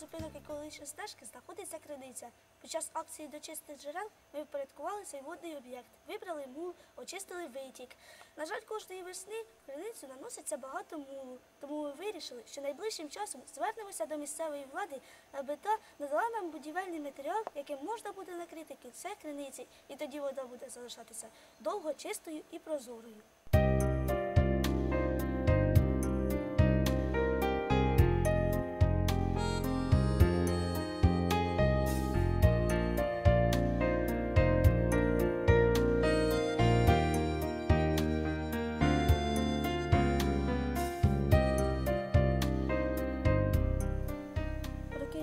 зупинок екологічної стежки знаходиться криниця. Під час акції до чистих джерел ми впорядкували цей водний об'єкт, вибрали мул, очистили витік. На жаль, кожної весни криницю наноситься багато мулу, тому ми вирішили, що найближчим часом звернемося до місцевої влади, аби та надала нам будівельний матеріал, яким можна буде накрити кільце криниці, і тоді вода буде залишатися довго чистою і прозорою.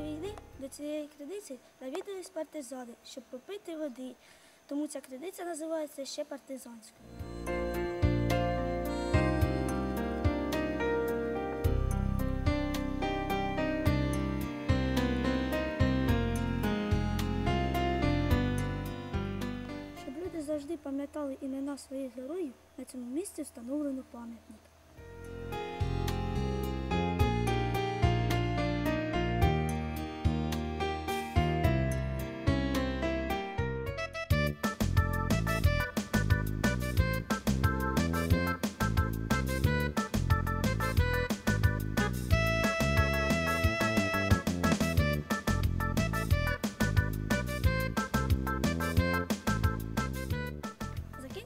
Війни до цієї криниці навідались партизани, щоб попити води. Тому ця криниця називається ще партизанською. Щоб люди завжди пам'ятали імена своїх героїв, на цьому місці встановлено пам'ятник.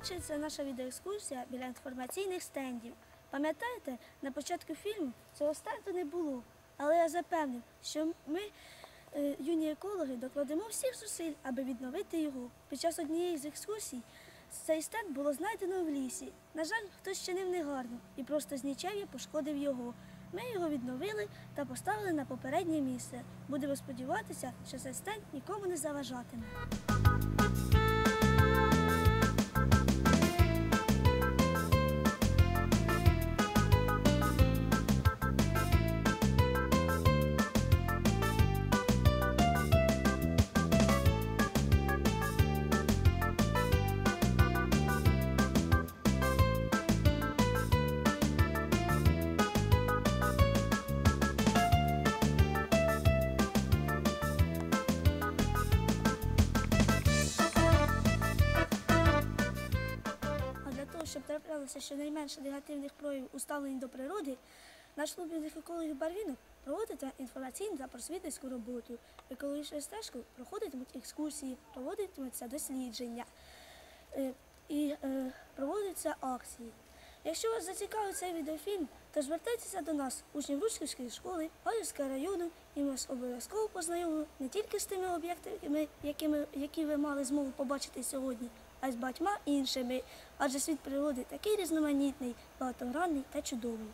Закінчується наша відеоекскурсія біля інформаційних стендів. Пам'ятаєте, на початку фільму цього стенду не було. Але я запевнив, що ми, е, юні екологи, докладемо всіх зусиль, аби відновити його. Під час однієї з екскурсій цей стенд було знайдено в лісі. На жаль, хтось чинив негарно і просто з нічев'я пошкодив його. Ми його відновили та поставили на попереднє місце. Будемо сподіватися, що цей стенд нікому не заважатиме. Щоб траплялося щонайменше негативних проявів у ставленні до природи, наш клуб юних екологів Барвінок проводить інформаційну та просвітницьку роботу. Екологічною стежкою проходитимуть екскурсії, проводитимуться дослідження е, і е, проводяться акції. Якщо вас зацікавить цей відеофільм, то звертайтеся до нас, учнів Ручківської школи, Галівського району, і ми вас обов'язково познайомимо не тільки з тими об'єктами, які ви мали змогу побачити сьогодні, а й з батьма іншими. Адже світ природи такий різноманітний, багатогранний та чудовий.